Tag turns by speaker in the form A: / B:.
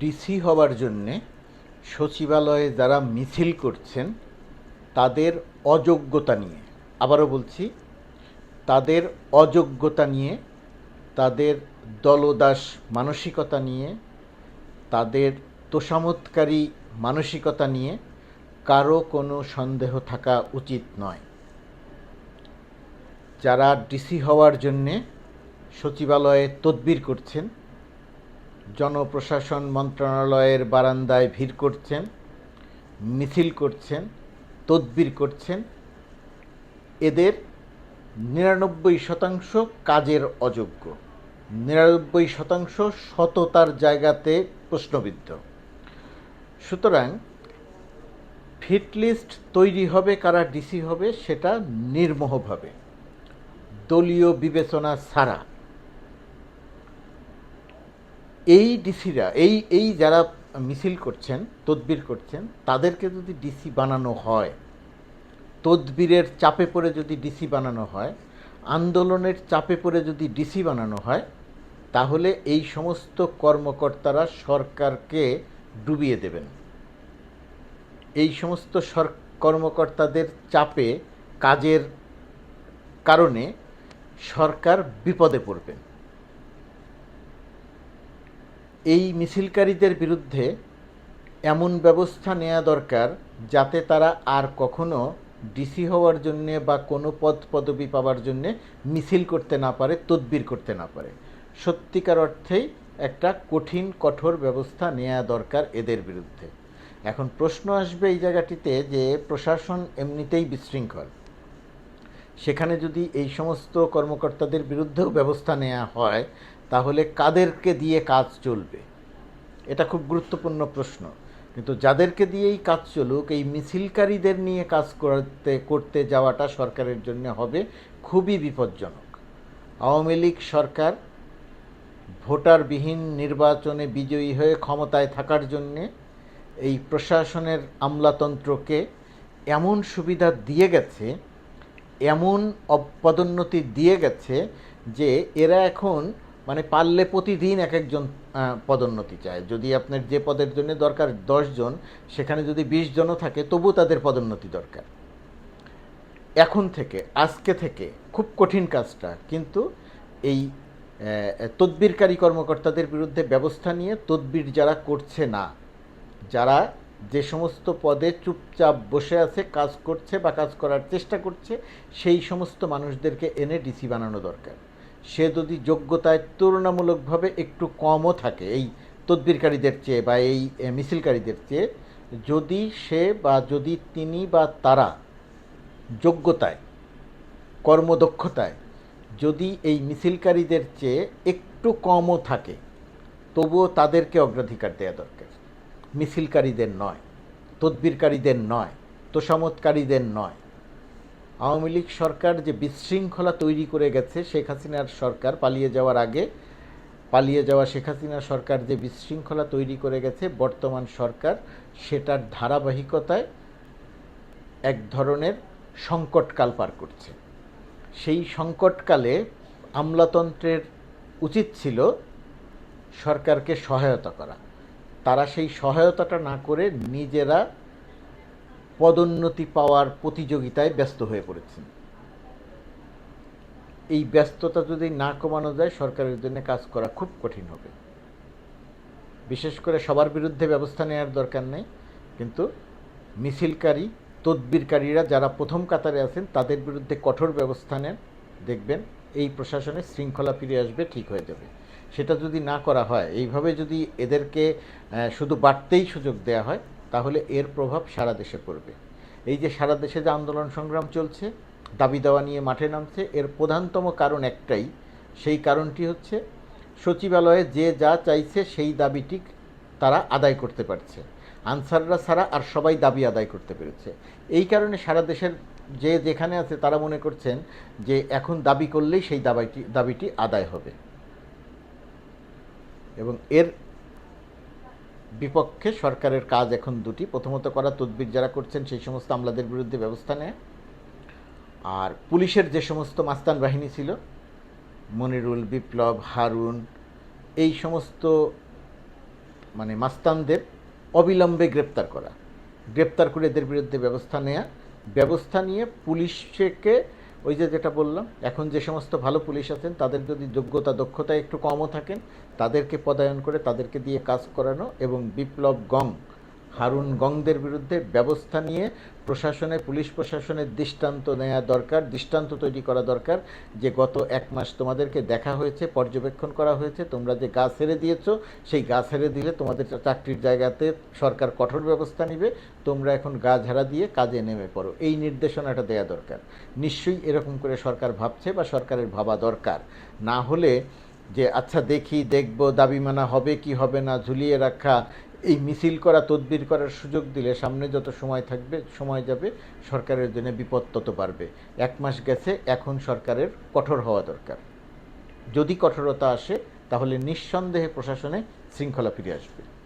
A: DC হওয়ার জন্যে সচিবালয়ে যারা মিছিল করছেন, তাদের অযোগ্যতা নিয়ে, আবারও বলছি, তাদের অযোগ্যতা নিয়ে, তাদের দলদাস মানসিকতা নিয়ে, তাদের তোষামতকারী মানসিকতা নিয়ে কারও কোনো সন্দেহ থাকা উচিত নয়। যারা ডিসি হওয়ার জন্যে সচিবালয়ে তদবির করছেন জনপ্রশাসন মন্ত্রণালয়ের বারান্দায় ভিড় করছেন, মিছিল করছেন, তদবির করছেন। এদের নিরানব্বই শতাংশ কাজের অযোগ্য। নিরানব্বই শতাংশ সততার জায়গাতে প্রশ্নবিদ্ধ। সুতরাং ফিটলিস্ট তৈরি হবে, কারা ডিসি হবে, সেটা নির্মোহভাবে। দলীয় বিবেচনা ছাড়া এই ডিসিরা, এই এই যারা মিছিল করছেন, তদবির করছেন, তাদেরকে যদি ডিসি বানানো হয়, তদবিরের চাপে পড়ে যদি ডিসি বানানো হয়, আন্দোলনের চাপে পড়ে যদি ডিসি বানানো হয়, তাহলে এই সমস্ত কর্মকর্তারা সরকারকে ডুবিয়ে দেবেন। এই সমস্ত সর, কর্মকর্তাদের চাপে, কাজের কারণে সরকার বিপদে পড়বেন। এই মিছিলকারীদের বিরুদ্ধে এমন ব্যবস্থা নেওয়া দরকার যাতে তারা আর কখনো ডিসি হওয়ার জন্যে বা কোনো পদ পদবি পাওয়ার জন্যে মিছিল করতে না পারে, তদবির করতে না পারে। সত্যিকার অর্থেই একটা কঠিন, কঠোর ব্যবস্থা নেওয়া দরকার এদের বিরুদ্ধে। এখন প্রশ্ন আসবে এই জায়গাটিতে যে প্রশাসন এমনিতেই বিশৃঙ্খল। সেখানে যদি এই সমস্ত কর্মকর্তাদের বিরুদ্ধেও ব্যবস্থা নেওয়া হয় তাহলে কাদেরকে দিয়ে কাজ চলবে? এটা খুব গুরুত্বপূর্ণ প্রশ্ন। কিন্তু যাদেরকে দিয়েই কাজ চলুক, এই মিছিলকারীদের নিয়ে কাজ করতে করতে যাওয়াটা সরকারের জন্য হবে খুবই বিপজ্জনক। আওয়ামী লীগ সরকার ভোটারবিহীন নির্বাচনে বিজয়ী হয়ে ক্ষমতায় থাকার জন্যে এই প্রশাসনের আমলাতন্ত্রকে এমন সুবিধা দিয়ে গেছে, এমন পদোন্নতি দিয়ে গেছে যে এরা এখন মানে পারলে প্রতিদিন এক একজন পদোন্নতি চায়। যদি আপনার যে পদের জন্য দরকার জন, সেখানে যদি বিশ জনও থাকে তবু তাদের পদোন্নতি দরকার। এখন থেকে, আজকে থেকে, খুব কঠিন কাজটা, কিন্তু এই তদবিরকারী কর্মকর্তাদের বিরুদ্ধে ব্যবস্থা নিয়ে তদবির যারা করছে না, যারা যে সমস্ত পদে চুপচাপ বসে আছে, কাজ করছে বা কাজ করার চেষ্টা করছে, সেই সমস্ত মানুষদেরকে এনে ডিসি বানানো দরকার। সে যদি যোগ্যতায় তুলনামূলকভাবে একটু কমও থাকে, এই তদবিরকারীদের চেয়ে বা এই মিছিলকারীদের চেয়ে, যদি সে বা যদি তিনি বা তারা যোগ্যতায়, কর্মদক্ষতায় যদি এই মিছিলকারীদের চেয়ে একটু কমও থাকে, তবুও তাদেরকে অগ্রাধিকার দেওয়া দরকার। মিছিলকারীদের নয়, তদবিরকারীদের নয়, তোষামতকারীদের নয় আওয়ামী লীগ সরকার যে বিশৃঙ্খলা তৈরি করে গেছে, শেখ হাসিনার সরকার পালিয়ে যাওয়ার আগে, পালিয়ে যাওয়া শেখ হাসিনা সরকার যে বিশৃঙ্খলা তৈরি করে গেছে, বর্তমান সরকার সেটার ধারাবাহিকতায় এক ধরনের সংকটকাল পার করছে। সেই সংকটকালে আমলাতন্ত্রের উচিত ছিল সরকারকে সহায়তা করা। তারা সেই সহায়তাটা না করে নিজেরা পদোন্নতি পাওয়ার প্রতিযোগিতায় ব্যস্ত হয়ে পড়েছেন। এই ব্যস্ততা যদি না কমানো যায়, সরকারের জন্য কাজ করা খুব কঠিন হবে। বিশেষ করে সবার বিরুদ্ধে ব্যবস্থা নেওয়ার দরকার নেই, কিন্তু মিছিলকারী, তদবিরকারীরা যারা প্রথম কাতারে আছেন, তাদের বিরুদ্ধে কঠোর ব্যবস্থা নেন। দেখবেন এই প্রশাসনের শৃঙ্খলা ফিরে আসবে, ঠিক হয়ে যাবে। সেটা যদি না করা হয়, এইভাবে যদি এদেরকে শুধু বাড়তেই সুযোগ দেওয়া হয় তাহলে এর প্রভাব সারা দেশে পড়বে। এই যে সারা দেশে যে আন্দোলন সংগ্রাম চলছে, দাবি দেওয়া নিয়ে মাঠে নামছে, এর প্রধানতম কারণ একটাই, সেই কারণটি হচ্ছে সচিবালয়ে যে যা চাইছে সেই দাবিটি তারা আদায় করতে পারছে। আনসাররা ছাড়া আর সবাই দাবি আদায় করতে পেরেছে। এই কারণে সারা দেশের যে যেখানে আছে তারা মনে করছেন যে এখন দাবি করলেই সেই দাবিটি দাবিটি আদায় হবে। এবং এর বিপক্ষে সরকারের কাজ এখন দুটি। প্রথমত করা তদবির যারা করছেন, সেই সমস্ত আমলাদের বিরুদ্ধে ব্যবস্থা নেয়। আর পুলিশের যে সমস্ত মাস্তান বাহিনী ছিল, মনিরুল, বিপ্লব, হারুন, এই সমস্ত মানে মাস্তানদের অবিলম্বে গ্রেপ্তার করা। গ্রেপ্তার করে এদের বিরুদ্ধে ব্যবস্থা নেয়া। ব্যবস্থা নিয়ে পুলিশকে ওই যে যেটা বললাম, এখন যে সমস্ত ভালো পুলিশ আছেন, তাদের যদি যোগ্যতা, দক্ষতা একটু কমও থাকেন, তাদেরকে পদায়ন করে তাদেরকে দিয়ে কাজ করানো এবং বিপ্লব গং হারুন গংদের বিরুদ্ধে ব্যবস্থা নিয়ে প্রশাসনে, পুলিশ প্রশাসনের দৃষ্টান্ত নেওয়া দরকার, দৃষ্টান্ত তৈরি করা দরকার যে গত এক মাস তোমাদেরকে দেখা হয়েছে, পর্যবেক্ষণ করা হয়েছে, তোমরা যে গা ছেড়ে দিয়েছ, সেই গা ছেড়ে দিলে তোমাদের চাকরির জায়গাতে সরকার কঠোর ব্যবস্থা নিবে, তোমরা এখন গা ঝাড়া দিয়ে কাজে নেমে পড়ো। এই নির্দেশনাটা দেওয়া দরকার। নিশ্চয়ই এরকম করে সরকার ভাবছে বা সরকারের ভাবা দরকার। না হলে যে আচ্ছা দেখি, দেখব, দাবি মানা হবে কি হবে না, ঝুলিয়ে রাখা মিছিল করা, তদবির করার সুযোগ দিলে সামনে যত সময় থাকবে, সময় যাবে, সরকারের জন্য বিপদ তত বাড়বে। এক মাস গেছে, এখন সরকারের কঠোর হওয়া দরকার। যদি কঠোরতা আসে, তাহলে নিঃসন্দেহে প্রশাসনে শৃঙ্খলা ফিরে আসবে।